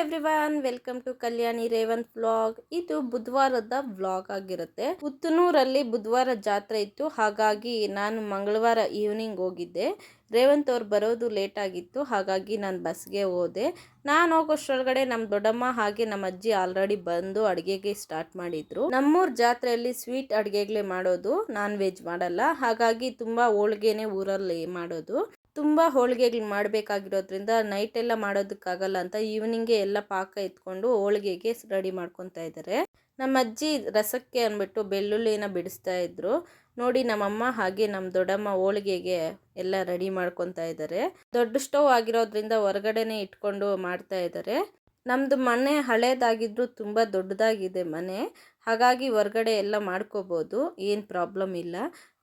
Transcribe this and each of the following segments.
Everyone welcome to Kalyani Revanth vlog ಇದು ಬುಧವಾರದ vlog ಆಗಿರುತ್ತೆ. ಪುತ್ತನೂರಲ್ಲಿ ಬುಧವಾರ ಜಾತ್ರೆ ಇತ್ತು. ಹಾಗಾಗಿ ನಾನು ಮಂಗಳವಾರ ಈವ್ನಿಂಗ್ ಹೋಗಿದ್ದೆ. ರೇವಂತ್ ಅವ್ರು ಬರೋದು ಲೇಟ್ ಆಗಿತ್ತು. ಹಾಗಾಗಿ ನಾನು ಬಸ್ಗೆ ಹೋದೆ. ನಾನು ಹೋಗೋಷ್ಟೊಳಗಡೆ ನಮ್ಮ ದೊಡ್ಡಮ್ಮ ಹಾಗೆ ನಮ್ಮ ಅಜ್ಜಿ ಆಲ್ರೆಡಿ ಬಂದು ಅಡುಗೆಗೆ ಸ್ಟಾರ್ಟ್ ಮಾಡಿದ್ರು. ನಮ್ಮೂರ ಜಾತ್ರೆಯಲ್ಲಿ ಸ್ವೀಟ್ ಅಡುಗೆಗಳೇ ಮಾಡೋದು ನಾನ್ ವೆಜ್ ಮಾಡಲ್ಲ. ಹಾಗಾಗಿ ತುಂಬ ಹೋಳ್ಗೆನೆ ಊರಲ್ಲಿ ಮಾಡೋದು. ತುಂಬ ಹೋಳಿಗೆಗಳು ಮಾಡಬೇಕಾಗಿರೋದ್ರಿಂದ ನೈಟೆಲ್ಲ ಮಾಡೋದಕ್ಕಾಗಲ್ಲ ಅಂತ ಈವ್ನಿಂಗೆ ಎಲ್ಲ ಪಾಕ ಎತ್ಕೊಂಡು ಹೋಳಿಗೆಗೆ ರೆಡಿ ಮಾಡ್ಕೊತಾ ಇದ್ದಾರೆ. ನಮ್ಮ ಅಜ್ಜಿ ರಸಕ್ಕೆ ಅಂದ್ಬಿಟ್ಟು ಬೆಳ್ಳುಳ್ಳಿನ ಬಿಡಿಸ್ತಾ ಇದ್ರು. ನೋಡಿ ನಮ್ಮಮ್ಮ ಹಾಗೆ ನಮ್ಮ ದೊಡ್ಡಮ್ಮ ಹೋಳಿಗೆಗೆ ಎಲ್ಲ ರೆಡಿ ಮಾಡ್ಕೊತಾ ಇದ್ದಾರೆ. ದೊಡ್ಡ ಸ್ಟವ್ ಆಗಿರೋದ್ರಿಂದ ಹೊರಗಡೆನೆ ಇಟ್ಕೊಂಡು ಮಾಡ್ತಾ ಇದ್ದಾರೆ. ನಮ್ಮದು ಮನೆ ಹಳೇದಾಗಿದ್ದರೂ ತುಂಬ ದೊಡ್ಡದಾಗಿದೆ ಮನೆ. ಹಾಗಾಗಿ ಹೊರಗಡೆ ಎಲ್ಲ ಮಾಡ್ಕೋಬೋದು, ಏನು ಪ್ರಾಬ್ಲಮ್ ಇಲ್ಲ.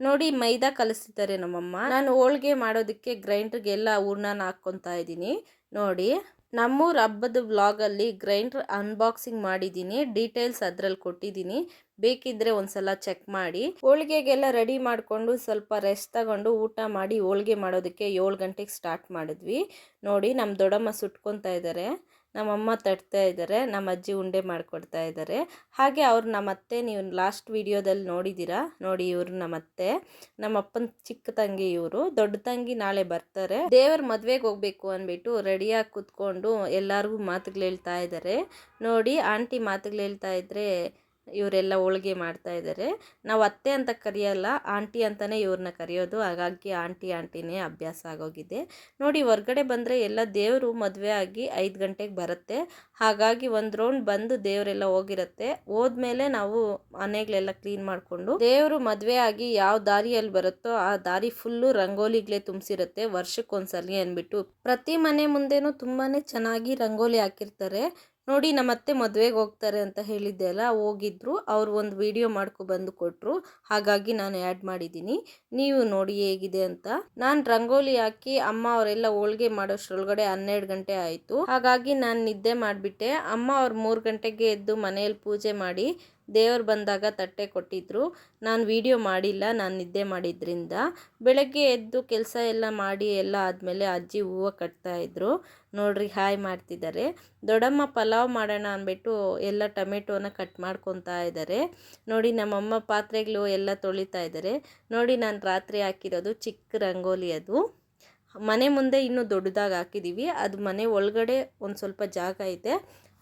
ನೋಡಿ ಮೈದಾ ಕಲಿಸ್ತಿದ್ದಾರೆ ನಮ್ಮಮ್ಮ. ನಾನು ಹೋಳ್ಗೆ ಮಾಡೋದಕ್ಕೆ ಗ್ರೈಂಡ್ರಿಗೆಲ್ಲ ಹೂರ್ಣನ ಹಾಕ್ಕೊತಾ ಇದ್ದೀನಿ. ನೋಡಿ, ನಮ್ಮೂರ ಹಬ್ಬದ ವ್ಲಾಗಲ್ಲಿ ಗ್ರೈಂಡ್ರ್ ಅನ್ಬಾಕ್ಸಿಂಗ್ ಮಾಡಿದ್ದೀನಿ. ಡೀಟೇಲ್ಸ್ ಅದರಲ್ಲಿ ಕೊಟ್ಟಿದ್ದೀನಿ. ಬೇಕಿದ್ರೆ ಒಂದ್ಸಲ ಚೆಕ್ ಮಾಡಿ. ಹೋಳಿಗೆಗೆಲ್ಲ ರೆಡಿ ಮಾಡಿಕೊಂಡು ಸ್ವಲ್ಪ ರೆಸ್ಟ್ ತಗೊಂಡು ಊಟ ಮಾಡಿ ಹೋಳಿಗೆ ಮಾಡೋದಕ್ಕೆ ಏಳು ಗಂಟೆಗೆ ಸ್ಟಾರ್ಟ್ ಮಾಡಿದ್ವಿ. ನೋಡಿ ನಮ್ಮ ದೊಡ್ಡಮ್ಮ ಸುಟ್ಕೊತಾ ಇದ್ದಾರೆ. ನಮ್ಮಮ್ಮ ತಟ್ತಾ ಇದ್ದಾರೆ, ನಮ್ಮ ಅಜ್ಜಿ ಉಂಡೆ ಮಾಡಿಕೊಡ್ತಾ ಇದ್ದಾರೆ. ಹಾಗೆ ಅವ್ರು ನಮ್ಮ ಅತ್ತೆ, ನೀವು ಲಾಸ್ಟ್ ವಿಡಿಯೋದಲ್ಲಿ ನೋಡಿದ್ದೀರಾ? ನೋಡಿ ಇವರು ನಮ್ಮ ಅಪ್ಪನ ಚಿಕ್ಕ ತಂಗಿ ಇವರು. ದೊಡ್ಡ ತಂಗಿ ನಾಳೆ ಬರ್ತಾರೆ. ದೇವರ ಮದುವೆಗೆ ಹೋಗ್ಬೇಕು ಅಂದ್ಬಿಟ್ಟು ರೆಡಿಯಾಗಿ ಕುತ್ಕೊಂಡು ಎಲ್ಲರಿಗೂ ಮಾತುಗಳು ಹೇಳ್ತಾ ಇದ್ದಾರೆ. ನೋಡಿ, ಆಂಟಿ ಮಾತುಗಳು ಹೇಳ್ತಾ ಇದ್ರೆ ಇವರೆಲ್ಲ ಹೋಳಿಗೆ ಮಾಡ್ತಾ ಇದ್ದಾರೆ. ನಾವು ಅತ್ತೆ ಅಂತ ಕರೆಯಲ್ಲ, ಆಂಟಿ ಅಂತಲೇ ಇವ್ರನ್ನ ಕರೆಯೋದು. ಹಾಗಾಗಿ ಆಂಟಿ ಆಂಟಿನೇ ಅಭ್ಯಾಸ ಆಗೋಗಿದೆ. ನೋಡಿ, ಹೊರ್ಗಡೆ ಬಂದರೆ ಎಲ್ಲ ದೇವರು ಮದುವೆ ಆಗಿ ಐದು ಗಂಟೆಗೆ ಬರುತ್ತೆ. ಹಾಗಾಗಿ ಒಂದು ರೌಂಡ್ ಬಂದು ದೇವರೆಲ್ಲ ಹೋಗಿರುತ್ತೆ. ಹೋದ್ಮೇಲೆ ನಾವು ಮನೆಗಳೆಲ್ಲ ಕ್ಲೀನ್ ಮಾಡಿಕೊಂಡು, ದೇವರು ಮದುವೆ ಆಗಿ ಯಾವ ದಾರಿಯಲ್ಲಿ ಬರುತ್ತೋ ಆ ದಾರಿ ಫುಲ್ಲು ರಂಗೋಲಿಗಳೇ ತುಂಬಿಸಿರುತ್ತೆ. ವರ್ಷಕ್ಕೊಂದ್ಸಲಿ ಅಂದ್ಬಿಟ್ಟು. ಪ್ರತಿ ಮನೆ ಮುಂದೆನೂ ತುಂಬಾ ಚೆನ್ನಾಗಿ ರಂಗೋಲಿ ಹಾಕಿರ್ತಾರೆ. ನೋಡಿ ನಮ್ಮ ಅತ್ತೆ ಮದುವೆಗೆ ಹೋಗ್ತಾರೆ ಅಂತ ಹೇಳಿದ್ದೆ ಅಲ್ಲ, ಹೋಗಿದ್ರು. ಅವ್ರು ಒಂದು ವಿಡಿಯೋ ಮಾಡ್ಕೊ ಬಂದು ಕೊಟ್ಟರು ಹಾಗಾಗಿ ನಾನು ಆ್ಯಡ್ ಮಾಡಿದ್ದೀನಿ. ನೀವು ನೋಡಿ ಹೇಗಿದೆ ಅಂತ. ನಾನು ರಂಗೋಲಿ ಹಾಕಿ ಅಮ್ಮ ಅವರೆಲ್ಲ ಹೋಳ್ಗೆ ಮಾಡೋಷ್ಟ್ರೊಳಗಡೆ ಹನ್ನೆರಡು ಗಂಟೆ ಆಯಿತು. ಹಾಗಾಗಿ ನಾನು ನಿದ್ದೆ ಮಾಡಿಬಿಟ್ಟೆ. ಅಮ್ಮ ಅವ್ರು ಮೂರು ಗಂಟೆಗೆ ಎದ್ದು ಮನೆಯಲ್ಲಿ ಪೂಜೆ ಮಾಡಿ ದೇವ್ರು ಬಂದಾಗ ತಟ್ಟೆ ಕೊಟ್ಟಿದ್ರು. ನಾನು ವಿಡಿಯೋ ಮಾಡಿಲ್ಲ, ನಾನು ನಿದ್ದೆ ಮಾಡಿದ್ರಿಂದ. ಬೆಳಗ್ಗೆ ಎದ್ದು ಕೆಲಸ ಎಲ್ಲ ಮಾಡಿ, ಎಲ್ಲ ಆದಮೇಲೆ ಅಜ್ಜಿ ಹೂವು ಕಟ್ತಾಯಿದ್ರು ನೋಡ್ರಿ, ಹಾಯ್ ಮಾಡ್ತಿದ್ದಾರೆ ದೊಡ್ಡಮ್ಮ ಪಲಾವ್ ಮಾಡೋಣ ಅಂದ್ಬಿಟ್ಟು ಎಲ್ಲ ಟೊಮೆಟೋನ ಕಟ್ ಮಾಡ್ಕೊತಾ ಇದ್ದಾರೆ ನೋಡಿ, ನಮ್ಮಮ್ಮ ಪಾತ್ರೆಗಳು ಎಲ್ಲ ತೊಳಿತಾ ಇದ್ದಾರೆ ನೋಡಿ, ನಾನು ರಾತ್ರಿ ಹಾಕಿರೋದು ಚಿಕ್ಕ ರಂಗೋಲಿ ಅದು. ಮನೆ ಮುಂದೆ ಇನ್ನೂ ದೊಡ್ಡದಾಗಿ ಹಾಕಿದ್ದೀವಿ ಅದು ಮನೆ ಒಳಗಡೆ ಒಂದು ಸ್ವಲ್ಪ ಜಾಗ ಇದೆ.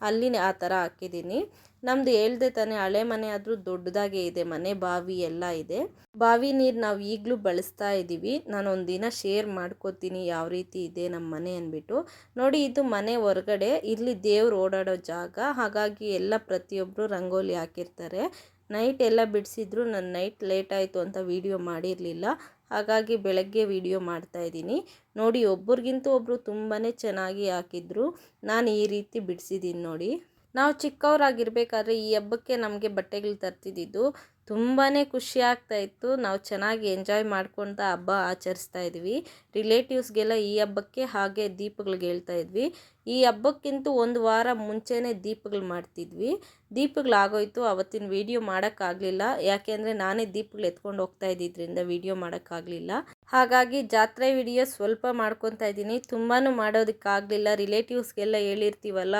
ಅಲ್ಲಿ ಆ ಥರ ಹಾಕಿದ್ದೀನಿ ನಮ್ಮದು ಹೇಳ್ದೆ ತಾನೇ ಹಳೆ ಮನೆ ಆದರೂ ದೊಡ್ಡದಾಗೇ ಇದೆ, ಮನೆ ಬಾವಿ ಎಲ್ಲ ಇದೆ. ಬಾವಿ ನೀರು ನಾವು ಈಗಲೂ ಬಳಸ್ತಾ ಇದ್ದೀವಿ ನಾನು ಒಂದಿನ ದಿನ ಶೇರ್ ಮಾಡ್ಕೋತೀನಿ ಯಾವ ರೀತಿ ಇದೆ ನಮ್ಮ ಮನೆ ಅಂದ್ಬಿಟ್ಟು ನೋಡಿ ಇದು ಮನೆ ಹೊರಗಡೆ, ಇಲ್ಲಿ ದೇವ್ರು ಓಡಾಡೋ ಜಾಗ. ಹಾಗಾಗಿ ಎಲ್ಲ ಪ್ರತಿಯೊಬ್ಬರು ರಂಗೋಲಿ ಹಾಕಿರ್ತಾರೆ. ನೈಟ್ ಎಲ್ಲ ಬಿಡಿಸಿದ್ರು ನಾನು ನೈಟ್ ಲೇಟ್ ಆಯಿತು ಅಂತ ವೀಡಿಯೋ ಮಾಡಿರಲಿಲ್ಲ. ಹಾಗಾಗಿ ಬೆಳಗ್ಗೆ ವಿಡಿಯೋ ಮಾಡ್ತಾಯಿದ್ದೀನಿ ನೋಡಿ ಒಬ್ರಿಗಿಂತ ಒಬ್ಬರು ತುಂಬಾ ಚೆನ್ನಾಗಿ ಹಾಕಿದ್ರು. ನಾನು ಈ ರೀತಿ ಬಿಡಿಸಿದ್ದೀನಿ ನೋಡಿ. ನಾವು ಚಿಕ್ಕವರಾಗಿರ್ಬೇಕಾದ್ರೆ ಈ ಹಬ್ಬಕ್ಕೆ ನಮಗೆ ಬಟ್ಟೆಗಳು ತರ್ತಿದ್ದಿದ್ದು ತುಂಬಾ ಖುಷಿ ಆಗ್ತಾ ಇತ್ತು. ನಾವು ಚೆನ್ನಾಗಿ ಎಂಜಾಯ್ ಮಾಡ್ಕೊತ ಹಬ್ಬ ಆಚರಿಸ್ತಾ ಇದ್ವಿ. ರಿಲೇಟಿವ್ಸ್ಗೆಲ್ಲ ಈ ಹಬ್ಬಕ್ಕೆ ಹಾಗೆ ದೀಪಗಳಿಗೆ ಹೇಳ್ತಾ ಇದ್ವಿ. ಈ ಹಬ್ಬಕ್ಕಿಂತ ಒಂದು ವಾರ ಮುಂಚೆನೇ ದೀಪಗಳು ಮಾಡ್ತಿದ್ವಿ. ದೀಪಗಳು ಆಗೋಯ್ತು ಅವತ್ತಿನ ವೀಡಿಯೋ ಮಾಡೋಕ್ಕಾಗಲಿಲ್ಲ. ಯಾಕೆಂದರೆ ನಾನೇ ದೀಪಗಳು ಎತ್ಕೊಂಡು ಹೋಗ್ತಾ ಇದ್ದಿದ್ದರಿಂದ ವೀಡಿಯೋ ಮಾಡೋಕ್ಕಾಗಲಿಲ್ಲ. ಹಾಗಾಗಿ ಜಾತ್ರೆ ವಿಡಿಯೋ ಸ್ವಲ್ಪ ಮಾಡ್ಕೊತಾ ಇದ್ದೀನಿ. ತುಂಬಾ ಮಾಡೋದಕ್ಕಾಗಲಿಲ್ಲ. ರಿಲೇಟಿವ್ಸ್ಗೆಲ್ಲ ಹೇಳಿರ್ತೀವಲ್ಲ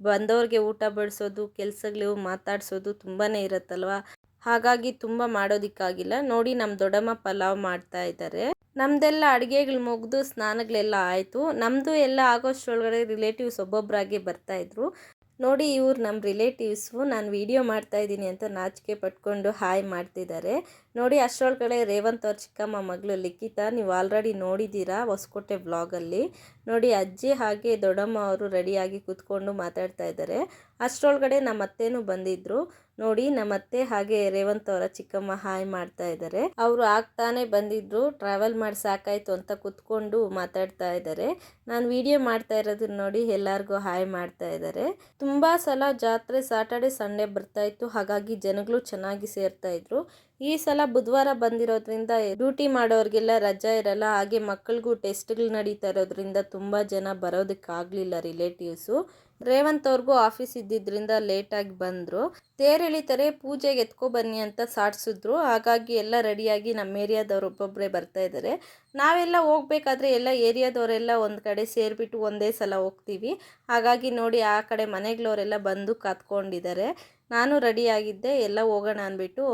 ಬಂದವ್ರಿಗೆ ಊಟ ಬಡಿಸೋದು, ಕೆಲಸಗಳು ಮಾತಾಡಿಸೋದು ತುಂಬಾ ಇರುತ್ತಲ್ವ? ಹಾಗಾಗಿ ತುಂಬ ಮಾಡೋದಕ್ಕಾಗಿಲ್ಲ. ನೋಡಿ ನಮ್ಮ ದೊಡ್ಡಮ್ಮ ಪಲಾವ್ ಮಾಡ್ತಾ ಇದ್ದಾರೆ ನಮ್ದೆಲ್ಲ ಅಡುಗೆಗಳು ಮುಗಿದು ಸ್ನಾನಗಳೆಲ್ಲ ಆಯಿತು. ನಮ್ಮದು ಎಲ್ಲ ಆಗೋಷ್ಟೊಳಗಡೆ ರಿಲೇಟಿವ್ಸ್ ಒಬ್ಬೊಬ್ಬರಾಗೆ ಬರ್ತಾಯಿದ್ರು ನೋಡಿ ಇವ್ರು ನಮ್ಮ ರಿಲೇಟಿವ್ಸು ನಾನು ವೀಡಿಯೋ ಮಾಡ್ತಾ ಇದ್ದೀನಿ ಅಂತ ನಾಚಿಕೆ ಪಟ್ಕೊಂಡು ಹಾಯ್ ಮಾಡ್ತಿದ್ದಾರೆ ನೋಡಿ ಅಷ್ಟರೊಳಗಡೆ ರೇವಂತ್ ಅವ್ರ ಚಿಕ್ಕಮ್ಮ ಮಗಳು ಲಿಖಿತ, ನೀವು ಆಲ್ರೆಡಿ ನೋಡಿದ್ದೀರಾ ಹೊಸಕೋಟೆ ವ್ಲಾಗಲ್ಲಿ ನೋಡಿ, ಅಜ್ಜಿ ಹಾಗೆ ದೊಡ್ಡಮ್ಮ ಅವರು ರೆಡಿಯಾಗಿ ಕೂತ್ಕೊಂಡು ಮಾತಾಡ್ತಾ ಇದ್ದಾರೆ. ಅಷ್ಟರೊಳಗಡೆ ನಮ್ಮ ಅತ್ತೆನೂ ಬಂದಿದ್ರು. ನೋಡಿ, ನಮ್ಮ ಅತ್ತೆ ಹಾಗೆ ರೇವಂತ್ ಅವರ ಚಿಕ್ಕಮ್ಮ ಹಾಯ್ ಮಾಡ್ತಾ ಇದ್ದಾರೆ. ಅವರು ಆಗ್ತಾನೆ ಬಂದಿದ್ರು. ಟ್ರಾವೆಲ್ ಮಾಡಿ ಸಾಕಾಯ್ತು ಅಂತ ಕುತ್ಕೊಂಡು ಮಾತಾಡ್ತಾ ಇದ್ದಾರೆ. ನಾನು ವಿಡಿಯೋ ಮಾಡ್ತಾ ಇರೋದನ್ನ ನೋಡಿ ಎಲ್ಲರಿಗೂ ಹಾಯ್ ಮಾಡ್ತಾ ಇದ್ದಾರೆ. ತುಂಬಾ ಸಲ ಜಾತ್ರೆ ಸಾಟರ್ಡೆ ಸಂಡೇ ಬರ್ತಾ ಇತ್ತು. ಹಾಗಾಗಿ ಜನಗಳು ಚೆನ್ನಾಗಿ ಸೇರ್ತಾ ಇದ್ರು. ಈ ಸಲ ಬುಧವಾರ ಬಂದಿರೋದ್ರಿಂದ ಡ್ಯೂಟಿ ಮಾಡೋರಿಗೆಲ್ಲ ರಜಾ ಇರಲ್ಲ, ಹಾಗೆ ಮಕ್ಕಳಿಗೂ ಟೆಸ್ಟ್ಗಳು ನಡೀತಾ ಇರೋದ್ರಿಂದ ತುಂಬ ಜನ ಬರೋದಕ್ಕಾಗಲಿಲ್ಲ ರಿಲೇಟಿವ್ಸು ರೇವಂತ್ ಅವ್ರಿಗೂ ಆಫೀಸ್ ಇದ್ದಿದ್ದರಿಂದ ಲೇಟಾಗಿ ಬಂದರು. ತೇರೆಳಿತಾರೆ ಪೂಜೆಗೆ ಎತ್ಕೊ ಬನ್ನಿ ಅಂತ ಸಾಡ್ಸಿದ್ರು ಹಾಗಾಗಿ ಎಲ್ಲ ರೆಡಿಯಾಗಿ ನಮ್ಮ ಏರಿಯಾದವ್ರು ಒಬ್ಬೊಬ್ಬರೇ ಬರ್ತಾ ಇದ್ದಾರೆ ನಾವೆಲ್ಲ ಹೋಗ್ಬೇಕಾದ್ರೆ ಎಲ್ಲ ಏರಿಯಾದವರೆಲ್ಲ ಒಂದು ಕಡೆ ಸೇರಿಬಿಟ್ಟು ಒಂದೇ ಸಲ ಹೋಗ್ತೀವಿ. ಹಾಗಾಗಿ ನೋಡಿ ಆ ಕಡೆ ಮನೆಗಳವರೆಲ್ಲ ಬಂದು ಕಾತ್ಕೊಂಡಿದ್ದಾರೆ ನಾನು ರೆಡಿಯಾಗಿದ್ದೆ ಎಲ್ಲ ಹೋಗೋಣ ಅಂದ್ಬಿಟ್ಟು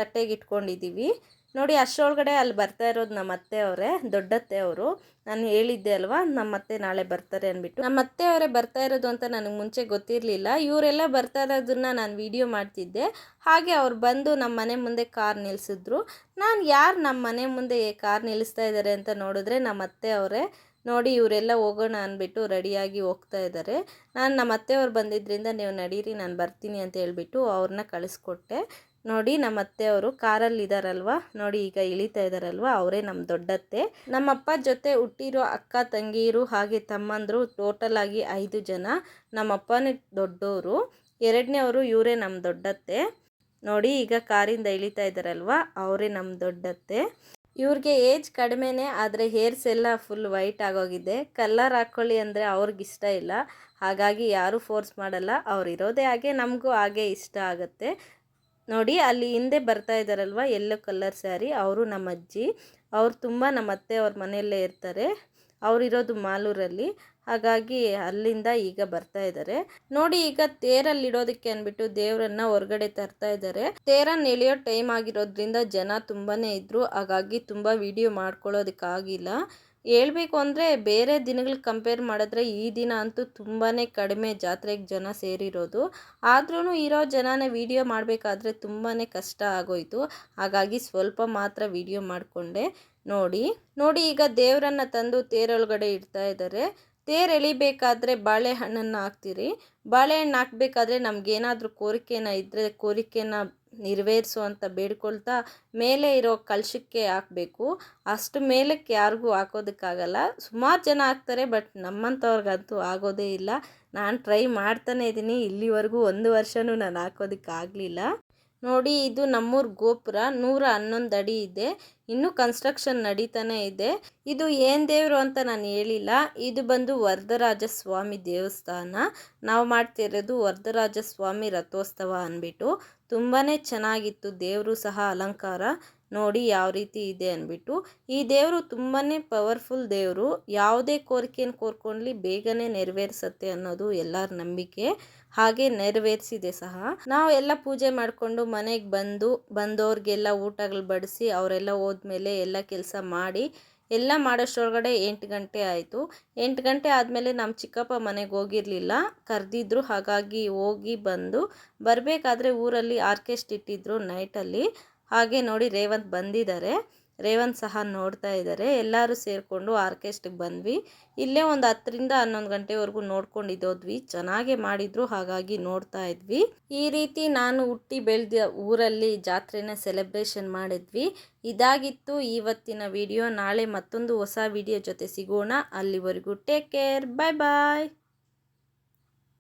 ತಟ್ಟೆಗೆ ಇಟ್ಕೊಂಡಿದ್ದೀವಿ. ನೋಡಿ, ಅಷ್ಟರೊಳಗಡೆ ಅಲ್ಲಿ ಬರ್ತಾ ಇರೋದು ನಮ್ಮ ಅತ್ತೆ ಅವರೇ ದೊಡ್ಡತ್ತೆ ಅವರು ನಾನು ಹೇಳಿದ್ದೆ ಅಲ್ವಾ, ನಮ್ಮ ಅತ್ತೆ ನಾಳೆ ಬರ್ತಾರೆ ಅಂದ್ಬಿಟ್ಟು. ನಮ್ಮ ಅತ್ತೆ ಅವರೇ ಬರ್ತಾ ಇರೋದು ಅಂತ ನನಗೆ ಮುಂಚೆ ಗೊತ್ತಿರಲಿಲ್ಲ. ಇವರೆಲ್ಲ ಬರ್ತಾ ಇರೋದನ್ನ ನಾನು ವಿಡಿಯೋ ಮಾಡ್ತಿದ್ದೆ. ಹಾಗೆ ಅವ್ರು ಬಂದು ನಮ್ಮ ಮನೆ ಮುಂದೆ ಕಾರ್ ನಿಲ್ಲಿಸಿದ್ರು ನಾನು ಯಾರು ನಮ್ಮ ಮನೆ ಮುಂದೆ ಕಾರ್ ನಿಲ್ಲಿಸ್ತಾ ಇದ್ದಾರೆ ಅಂತ ನೋಡಿದ್ರೆ ನಮ್ಮ ಅತ್ತೆ ಅವರೇ ನೋಡಿ, ಇವರೆಲ್ಲ ಹೋಗೋಣ ಅಂದ್ಬಿಟ್ಟು ರೆಡಿಯಾಗಿ ಹೋಗ್ತಾ ಇದ್ದಾರೆ. ನಾನು ನಮ್ಮ ಅತ್ತೆಯವ್ರು ಬಂದಿದ್ದರಿಂದ ನೀವು ನಡೀರಿ, ನಾನು ಬರ್ತೀನಿ ಅಂತ ಹೇಳಿಬಿಟ್ಟು ಅವ್ರನ್ನ ಕಳಿಸ್ಕೊಟ್ಟೆ. ನೋಡಿ ನಮ್ಮ ಅತ್ತೆಯವರು ಕಾರಲ್ಲಿ ಇದಾರಲ್ವಾ? ನೋಡಿ ಈಗ ಇಳಿತಾ ಇದ್ದಾರಲ್ವ ಅವರೇ ನಮ್ಮ ದೊಡ್ಡತ್ತೆ. ನಮ್ಮಪ್ಪ ಜೊತೆ ಹುಟ್ಟಿರೋ ಅಕ್ಕ ತಂಗಿಯರು ಹಾಗೆ ತಮ್ಮಂದರು ಟೋಟಲ್ ಆಗಿ ಐದು ಜನ. ನಮ್ಮಪ್ಪನೇ ದೊಡ್ಡವರು ಎರಡನೇವರು ಇವರೇ ನಮ್ಮ ದೊಡ್ಡತ್ತೆ. ನೋಡಿ ಈಗ ಕಾರಿಂದ ಇಳಿತಾ ಇದ್ದಾರಲ್ವ ಅವರೇ ನಮ್ಮ ದೊಡ್ಡತ್ತೆ. ಇವ್ರಿಗೆ ಏಜ್ ಕಡಿಮೆನೇ, ಆದರೆ ಹೇರ್ಸ್ ಎಲ್ಲ ಫುಲ್ ವೈಟ್ ಆಗೋಗಿದೆ. ಕಲ್ಲರ್ ಹಾಕ್ಕೊಳ್ಳಿ ಅಂದರೆ ಅವ್ರಿಗೆ ಇಷ್ಟ ಇಲ್ಲ. ಹಾಗಾಗಿ ಯಾರೂ ಫೋರ್ಸ್ ಮಾಡಲ್ಲ. ಅವ್ರು ಇರೋದೇ ಹಾಗೆ, ನಮಗೂ ಹಾಗೆ ಇಷ್ಟ ಆಗುತ್ತೆ. ನೋಡಿ, ಅಲ್ಲಿ ಹಿಂದೆ ಬರ್ತಾ ಇದ್ದಾರಲ್ವ ಎಲ್ಲೋ ಕಲರ್ ಸ್ಯಾರಿ ಅವರು ನಮ್ಮ ಅಜ್ಜಿ ಅವ್ರು ತುಂಬ ನಮ್ಮ ಅತ್ತೆ ಅವ್ರ ಮನೆಯಲ್ಲೇ ಇರ್ತಾರೆ. ಅವರಿರೋದು ಮಾಲೂರಲ್ಲಿ. ಹಾಗಾಗಿ ಅಲ್ಲಿಂದ ಈಗ ಬರ್ತಾ ಇದ್ದಾರೆ. ನೋಡಿ, ಈಗ ತೇರಲ್ಲಿ ಇಡೋದಕ್ಕೆ ಅಂದ್ಬಿಟ್ಟು ದೇವರನ್ನ ಹೊರಗಡೆ ತರ್ತಾ ಇದ್ದಾರೆ. ತೇರನ್ನ ಎಳೆಯೋ ಟೈಮ್ ಆಗಿರೋದ್ರಿಂದ ಜನ ತುಂಬಾನೇ ಇದ್ರು. ಹಾಗಾಗಿ ತುಂಬಾ ವಿಡಿಯೋ ಮಾಡ್ಕೊಳ್ಳೋದಕ್ಕಾಗಿಲ್ಲ ಹೇಳ್ಬೇಕು ಅಂದರೆ ಬೇರೆ ದಿನಗಳಿಗೆ ಕಂಪೇರ್ ಮಾಡಿದ್ರೆ ಈ ದಿನ ಅಂತೂ ತುಂಬಾ ಕಡಿಮೆ ಜಾತ್ರೆಗೆ ಜನ ಸೇರಿರೋದು. ಆದ್ರೂ ಇರೋ ಜನನ ವಿಡಿಯೋ ಮಾಡಬೇಕಾದ್ರೆ ತುಂಬಾ ಕಷ್ಟ ಆಗೋಯ್ತು. ಹಾಗಾಗಿ ಸ್ವಲ್ಪ ಮಾತ್ರ ವಿಡಿಯೋ ಮಾಡಿಕೊಂಡೆ. ನೋಡಿ ನೋಡಿ ಈಗ ದೇವರನ್ನ ತಂದು ತೇರೊಳಗಡೆ ಇಡ್ತಾ ಇದ್ದಾರೆ ತೇರು ಎಳಿಬೇಕಾದ್ರೆ ಬಾಳೆಹಣ್ಣನ್ನು ಹಾಕ್ತೀರಿ. ಬಾಳೆಹಣ್ಣು ಹಾಕ್ಬೇಕಾದ್ರೆ ನಮಗೇನಾದರೂ ಕೋರಿಕೆನ ಇದ್ದರೆ ಕೋರಿಕೆನ ನೆರವೇರಿಸು ಅಂತ ಬೇಡ್ಕೊಳ್ತಾ ಮೇಲೆ ಇರೋ ಕಲಶಕ್ಕೆ ಹಾಕಬೇಕು. ಅಷ್ಟು ಮೇಲಕ್ಕೆ ಯಾರಿಗೂ ಹಾಕೋದಕ್ಕಾಗಲ್ಲ. ಸುಮಾರು ಜನ ಹಾಕ್ತಾರೆ, ಬಟ್ ನಮ್ಮಂಥವ್ರಿಗಂತೂ ಆಗೋದೇ ಇಲ್ಲ. ನಾನು ಟ್ರೈ ಮಾಡ್ತಾನೆ ಇದ್ದೀನಿ ಇಲ್ಲಿವರೆಗೂ ಒಂದು ವರ್ಷವೂ ನಾನು ಹಾಕೋದಕ್ಕಾಗಲಿಲ್ಲ ನೋಡಿ, ಇದು ನಮ್ಮೂರ ಗೋಪುರ. ನೂರ ಹನ್ನೊಂದು ಅಡಿ ಇದೆ. ಇನ್ನೂ ಕನ್ಸ್ಟ್ರಕ್ಷನ್ ನಡೀತಾನೆ ಇದೆ. ಇದು ಏನು ದೇವರು ಅಂತ ನಾನು ಹೇಳಿಲ್ಲ. ಇದು ಬಂದು ವರದರಾಜ ಸ್ವಾಮಿ ದೇವಸ್ಥಾನ. ನಾವು ಮಾಡ್ತಿರೋದು ವರದರಾಜ ಸ್ವಾಮಿ ರಥೋತ್ಸವ ಅಂದ್ಬಿಟ್ಟು. ತುಂಬಾ ಚೆನ್ನಾಗಿತ್ತು ದೇವರು ಸಹ ಅಲಂಕಾರ. ನೋಡಿ ಯಾವ ರೀತಿ ಇದೆ ಅಂದ್ಬಿಟ್ಟು. ಈ ದೇವರು ತುಂಬಾ ಪವರ್ಫುಲ್ ದೇವರು. ಯಾವುದೇ ಕೋರಿಕೆಯನ್ನು ಕೋರ್ಕೊಂಡ್ಲಿ ಬೇಗನೆ ನೆರವೇರಿಸತ್ತೆ ಅನ್ನೋದು ಎಲ್ಲರ ನಂಬಿಕೆ. ಹಾಗೆ ನೆರವೇರಿಸಿದೆ ಸಹ. ನಾವು ಎಲ್ಲ ಪೂಜೆ ಮಾಡಿಕೊಂಡು ಮನೆಗೆ ಬಂದು ಬಂದವ್ರಿಗೆಲ್ಲ ಊಟಗಳು ಬಡಿಸಿ ಅವರೆಲ್ಲ ಹೋದ್ಮೇಲೆ ಎಲ್ಲ ಕೆಲಸ ಮಾಡಿ ಎಲ್ಲ ಮಾಡೋಷ್ಟರೊಳಗಡೆ ಎಂಟು ಗಂಟೆ ಆಯಿತು. ಎಂಟು ಗಂಟೆ ಆದಮೇಲೆ ನಮ್ಮ ಚಿಕ್ಕಪ್ಪ ಮನೆಗೆ ಹೋಗಿರಲಿಲ್ಲ. ಕರೆದಿದ್ರು, ಹಾಗಾಗಿ ಹೋಗಿ ಬಂದು ಬರಬೇಕಾದ್ರೆ ಊರಲ್ಲಿ ಆರ್ಕೆಸ್ಟ್ ಇಟ್ಟಿದ್ರು ನೈಟಲ್ಲಿ. ಹಾಗೆ ನೋಡಿ ರೇವಂತ್ ಬಂದಿದ್ದಾರೆ. ರೇವಂತ್ ಸಹ ನೋಡ್ತಾ ಇದ್ದಾರೆ. ಎಲ್ಲರೂ ಸೇರಿಕೊಂಡು ಆರ್ಕೆಸ್ಟ್ಗೆ ಬಂದ್ವಿ. ಇಲ್ಲೇ ಒಂದು ಹತ್ತರಿಂದ ಹನ್ನೊಂದು ಗಂಟೆವರೆಗೂ ನೋಡ್ಕೊಂಡಿದ್ದೋದ್ವಿ. ಚೆನ್ನಾಗೆ ಮಾಡಿದ್ರು, ಹಾಗಾಗಿ ನೋಡ್ತಾ ಇದ್ವಿ. ಈ ರೀತಿ ನಾನು ಹುಟ್ಟಿ ಬೆಳೆದ ಊರಲ್ಲಿ ಜಾತ್ರೆನ ಸೆಲೆಬ್ರೇಷನ್ ಮಾಡಿದ್ವಿ. ಇದಾಗಿತ್ತು ಇವತ್ತಿನ ವಿಡಿಯೋ ನಾಳೆ ಮತ್ತೊಂದು ಹೊಸ ವಿಡಿಯೋ ಜೊತೆ ಸಿಗೋಣ. ಅಲ್ಲಿವರೆಗೂ ಟೇಕ್ ಕೇರ್ ಬಾಯ್ ಬಾಯ್